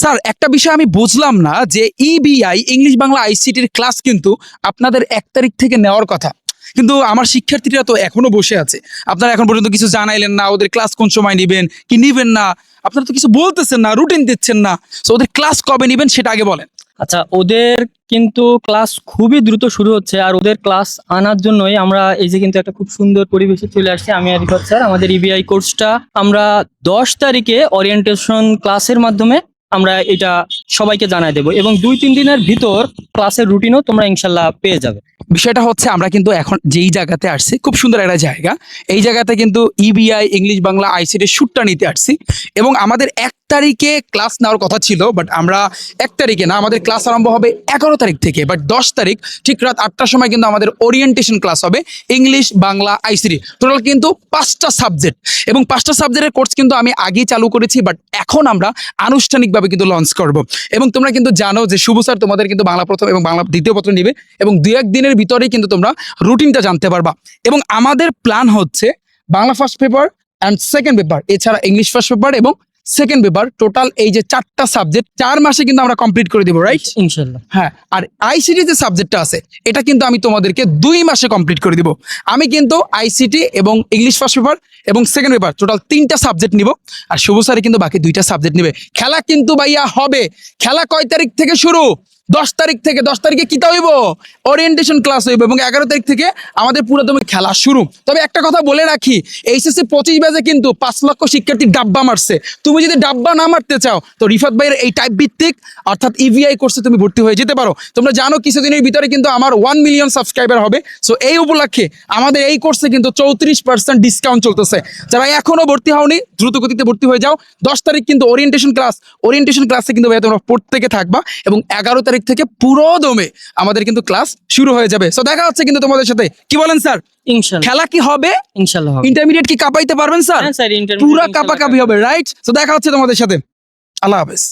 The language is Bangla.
স্যার একটা বিষয় আমি বুঝলাম না যে ইবিআই ইংলিশ বাংলা আইসিটির ক্লাস কিন্তু আপনাদের এক তারিখ থেকে নেওয়ার কথা। কিন্তু আমার শিক্ষার্থীরা তো এখনও বসে আছে। আপনারা এখন পর্যন্ত কিছু জানাইলেন না, ওদের ক্লাস কোন সময় নেবেন, কি নিবেন না? আপনারা তো কিছু বলতেছেন না রুটিন দিচ্ছেন না। ওদের ক্লাস কবে নেবেন সেটা আগে বলেন। আচ্ছা ওদের কিন্তু ক্লাস খুবই দ্রুত শুরু হচ্ছে আর ওদের ক্লাস আনার জন্যই আমরা এই যে কিন্তু একটা খুব সুন্দর পরিবেশে চলে আসছি। আমি আর স্যার, আমাদের ইবিআই কোর্সটা আমরা দশ তারিখে ওরিয়েন্টেশন ক্লাসের মাধ্যমে আমরা এটা সবাইকে জানাই দেব এবং দুই, তিন দিনের ভিতর ক্লাসের রুটিনও তোমরা ইনশাল্লাহ পেয়ে যাবে। বিষয়টা হচ্ছে আমরা কিন্তু এখন যেই জায়গাতে আসছি, খুব সুন্দর একটা জায়গা। এই জায়গাতে কিন্তু ইবিআই ইংলিশ বাংলা আইসিটির শ্যুটটা নিতে আসছি এবং আমাদের এক তারিখে ক্লাস নেওয়ার কথা ছিল বাট আমরা এক তারিখে না, আমাদের ক্লাস আরম্ভ হবে এগারো তারিখ থেকে বাট দশ তারিখ, ঠিক রাত আটটার সময় কিন্তু আমাদের ওরিয়েন্টেশন ক্লাস হবে ইংলিশ বাংলা আইসিটি টোটাল কিন্তু পাঁচটা সাবজেক্ট এবং পাঁচটা সাবজেক্টের কোর্স কিন্তু আমি আগেই চালু করেছি বাট এখন আমরা আনুষ্ঠানিকভাবে কিন্তু লঞ্চ করব, এবং তোমরা কিন্তু জানো যে শুভ স্যার তোমাদের কিন্তু বাংলা প্রথম এবং বাংলা দ্বিতীয় পত্র নিবে, এবং দু এক দিনের ভিতরেই কিন্তু তোমরা রুটিনটা জানতে পারবা, এবং আমাদের প্ল্যান হচ্ছে Bangla first paper and second paper এছাড়া ইংলিশ ফার্স্ট পেপার এবং সেকেন্ড পেপার টোটাল এই যে চারটা সাবজেক্ট চার মাসে কিন্তু আমরা কমপ্লিট করে দিব রাইট ইনশাল্লাহ হ্যাঁ আর আইসিটি যে সাবজেক্টটা আছে এটা কিন্তু আমি তোমাদেরকে দুই মাসে কমপ্লিট করে দিব। আমি কিন্তু আইসিটি এবং ইংলিশ ফার্স্ট পেপার এবং সেকেন্ড পেপার টোটাল তিনটা সাবজেক্ট নিব। আর শুভ স্যারে কিন্তু বাকি দুইটা সাবজেক্ট নিবে। খেলা কিন্তু ভাইয়া হবে। খেলা কয় তারিখ থেকে শুরু? দশ তারিখ থেকে, দশ তারিখে কিতা হইব? ওরিয়েন্টেশন ক্লাস হইব এবং এগারো তারিখ থেকে আমাদের পুরোদমে খেলা শুরু। তবে একটা কথা বলে রাখি এইচএসসি পঁচিশ ব্যাচে কিন্তু পাঁচ লক্ষ শিক্ষার্থী ডাব্বা মারছে। তুমি যদি ডাব্বা না মারতে চাও, তো রিফাত ভাইয়ের এই টাইপ ভিত্তিক, অর্থাৎ ইভিআই কোর্সে তুমি ভর্তি হয়ে যেতে পারো। তোমরা জানো কিছুদিনের ভিতরে কিন্তু আমার ওয়ান মিলিয়ন সাবস্ক্রাইবার হবে। সো এই উপলক্ষে আমাদের এই কোর্সে কিন্তু চৌত্রিশ পার্সেন্ট ডিসকাউন্ট চলতেছে। যারা এখনও ভর্তি হওনি দ্রুত গতিতে ভর্তি হয়ে যাও। দশ তারিখ কিন্তু ওরিয়েন্টেশন ক্লাস ওরিয়েন্টেশন ক্লাসে কিন্তু ভাইয়া তোমরা প্রত্যেকে থাকবা এবং এগারো তারিখ থেকে পুরো দমে আমাদের কিন্তু ক্লাস শুরু হয়ে যাবে। সো দেখা হচ্ছে কিন্তু তোমাদের সাথে। কি বলেন স্যার ইনশাআল্লাহ খেলা কি হবে? ইনশাল্লাহ হবে। ইন্টারমিডিয়েট কি কাঁপাইতে পারবেন স্যার হ্যাঁ স্যার পুরা কাপাকাপি হবে রাইট তো দেখা হচ্ছে তোমাদের সাথে। আল্লাহ হাফেজ।